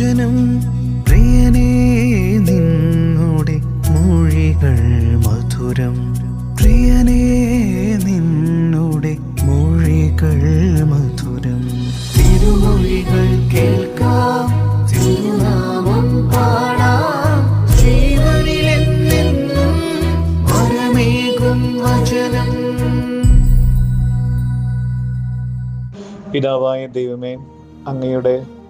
മോചനം പ്രിയനേ നിന്നോടെ മൊഴികൾ മധുരം. പ്രിയനേ നിന്നോടെ മൊഴികൾ മധുരം. തിരുമൊഴികൾ കേൾക്കാം പാടാം. വചനം. പിതാവായ ദൈവമേ അങ്ങയുടെ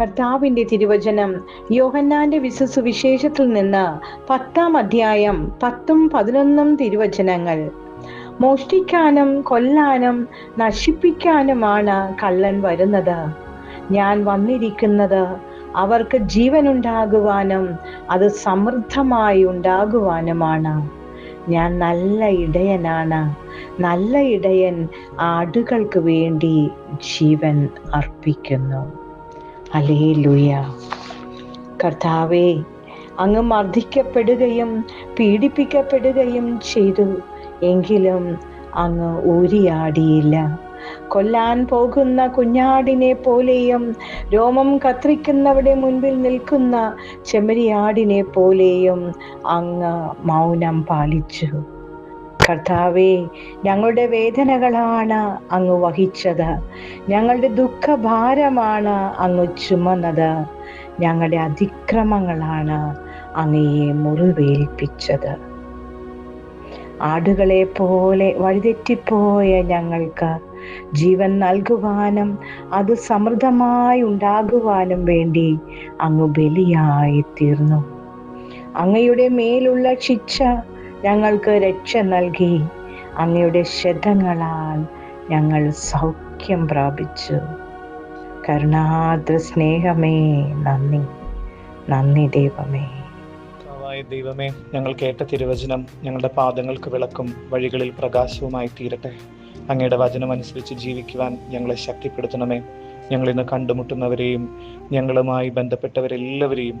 കർത്താവിന്റെ തിരുവചനം യോഹന്നാന്റെ വിശുസുവിശേഷത്തിൽ നിന്ന് പത്താം അധ്യായം പത്തും പതിനൊന്നും തിരുവചനങ്ങൾ. മോഷ്ടിക്കാനും കൊല്ലാനും നശിപ്പിക്കാനുമാണ് കള്ളൻ വരുന്നത്. ഞാൻ വന്നിരിക്കുന്നത് അവർക്ക് ജീവനുണ്ടാകുവാനും അത് സമൃദ്ധമായി ഉണ്ടാകുവാനുമാണ്. ഞാൻ നല്ല ഇടയനാണ്. നല്ല ഇടയൻ ആടുകൾക്ക് വേണ്ടി ജീവൻ അർപ്പിക്കുന്നു. അലേലുയ കർത്താവെ അങ്ങ് മർദ്ദിക്കപ്പെടുകയും പീഡിപ്പിക്കപ്പെടുകയും ചെയ്തു. എങ്കിലും അങ്ങ് ഊരിയാടിയില്ല. കൊല്ലാൻ പോകുന്ന കുഞ്ഞാടിനെ പോലെയും രോമം കത്രിക്കുന്നവരുടെ മുൻപിൽ നിൽക്കുന്ന ചെമ്മരിയാടിനെ പോലെയും അങ്ങ് മൗനം പാലിച്ചു. കർത്താവെ ഞങ്ങളുടെ വേദനകളാണ് അങ്ങ് വഹിച്ചത്. ഞങ്ങളുടെ ദുഃഖഭാരമാണ് അങ്ങ് ചുമന്നത്. ഞങ്ങളുടെ അതിക്രമങ്ങളാണ് അങ്ങയെ മുറിവേൽപ്പിച്ചത്. ആടുകളെ പോലെ വഴിതെറ്റിപ്പോയ ഞങ്ങൾക്ക് ജീവൻ നൽകുവാനും അത് സമൃദ്ധമായി ഉണ്ടാകുവാനും വേണ്ടി അങ്ങ് ബലിയായി തീർന്നു അങ്ങയുടെ മേലുള്ള ശിക്ഷ ഞങ്ങൾക്ക് രക്ഷ നൽകി. അങ്ങയുടെ ശതങ്ങളാൽ ഞങ്ങൾ സൗഖ്യം പ്രാപിച്ചു. കരുണാദ്ര സ്നേഹമേ നന്ദി. നന്ദി ദൈവമേ. ദൈവമേ ഞങ്ങൾ കേട്ട തിരുവചനം ഞങ്ങളുടെ പാദങ്ങൾക്ക് വിളക്കും വഴികളിൽ പ്രകാശവുമായി തീരട്ടെ. അങ്ങയുടെ വചനം അനുസരിച്ച് ജീവിക്കുവാൻ ഞങ്ങളെ ശക്തിപ്പെടുത്തണമേ. ഞങ്ങൾ ഇന്ന് കണ്ടുമുട്ടുന്നവരെയും ഞങ്ങളുമായി ബന്ധപ്പെട്ടവരെല്ലാവരെയും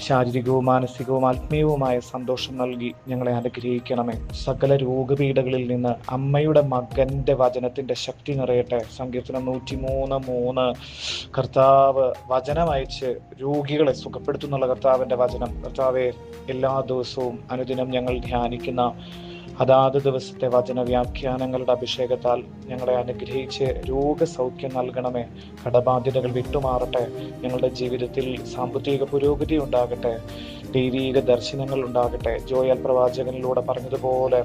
ശാരീരികവും മാനസികവും ആത്മീയവുമായ സന്തോഷം നൽകി ഞങ്ങളെ അനുഗ്രഹിക്കണമേ. സകല രോഗപീഠകളിൽ നിന്ന് അമ്മയുടെ മകന്റെ വചനത്തിന്റെ ശക്തി നിറയട്ടെ. സങ്കീർത്തനം നൂറ്റി മൂന്ന്. മൂന്ന് കർത്താവ് വചനം അയച്ച് രോഗികളെ സുഖപ്പെടുത്തുന്നുള്ള കർത്താവിന്റെ വചനം. കർത്താവെ എല്ലാ ദിവസവും അനുദിനം ഞങ്ങൾ ധ്യാനിക്കുന്ന അതാത് ദിവസത്തെ വചന വ്യാഖ്യാനങ്ങളുടെ അഭിഷേകത്താൽ ഞങ്ങളെ അനുഗ്രഹിച്ച് രോഗസൗഖ്യം നൽകണമേ. കടബാധ്യതകൾ വിട്ടുമാറട്ടെ. ഞങ്ങളുടെ ജീവിതത്തിൽ സാമ്പത്തിക പുരോഗതി ഉണ്ടാകട്ടെ. ദൈവീക ദർശനങ്ങൾ ഉണ്ടാകട്ടെ. ജോയൽ പ്രവാചകനിലൂടെ പറഞ്ഞതുപോലെ